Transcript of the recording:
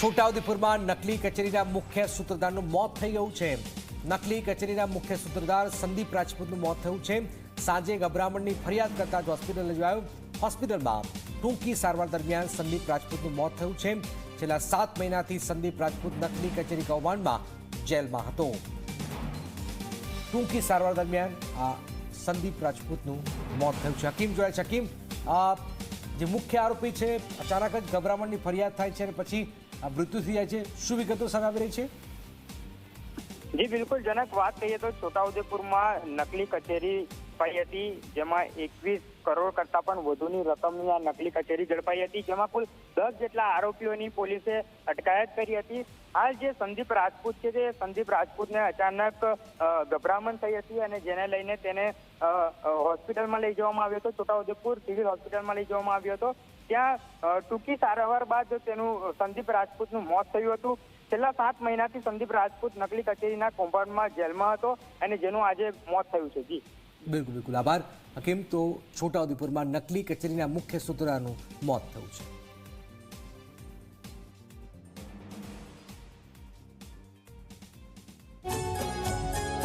છોટાઉદેપુરમાં નકલી કચેરીના મુખ્ય સૂત્રધારનું મોત થઈ ગયું છે. નકલી કચેરીના મુખ્ય સૂત્રધાર સંદીપ રાજપૂતનું મોત થયું છે. સાંજે ગભરામણની ફરિયાદ કરતા જ હોસ્પિટલ લઈ હોસ્પિટલમાં ટૂંકી સારવાર દરમિયાન સંદીપ રાજપૂતનું મોત થયું છે. છેલ્લા સાત મહિનાથી સંદીપ રાજપૂત નકલી કચેરી કૌભાંડમાં જેલમાં હતો. ટૂંકી સારવાર દરમિયાન આ સંદીપ રાજપૂતનું મોત થયું છે. હકીમ જોયા છે. હકીમ જે મુખ્ય આરોપી છે, અચાનક જ ગભરામણની ફરિયાદ થાય છે અને પછી મૃત્યુ થયા છે. શું વિગતો સામે રહી છે? જી, બિલકુલ. જનક વાત કહીએ તો છોટાઉદેપુરમાં નકલી કચેરી પાઈ હતી, જેમાં એકવીસ કરોડ કરતા પણ વધુની રકમની આ નકલી કચેરી ઝડપાઈ હતી, જેમાં કુલ દસ જેટલા આરોપીઓની પોલીસે અટકાયત કરી હતી. હાલ જે સંદીપ રાજપૂત છે તે સંદીપ રાજપૂતને અચાનક ગભરામણ થઈ હતી અને જેને લઈને તેને હોસ્પિટલમાં લઈ જવામાં આવ્યો હતો, છોટાઉદેપુર સિવિલ હોસ્પિટલમાં લઈ જવામાં આવ્યો હતો. ત્યાં ટૂંકી સારવાર બાદ તેનું સંદીપ રાજપૂતનું મોત થયું હતું. છેલ્લા સાત મહિનાથી સંદીપ રાજપૂત નકલી કચેરીના કૌભાંડમાં જેલમાં હતો અને જેનું આજે મોત થયું છે. જી. બિલકુલ બિલકુલ. આભાર. હકીમ તો છોટાઉદેપુરમાં નકલી કચેરીના મુખ્ય સૂત્રધારનું મોત થયું છે.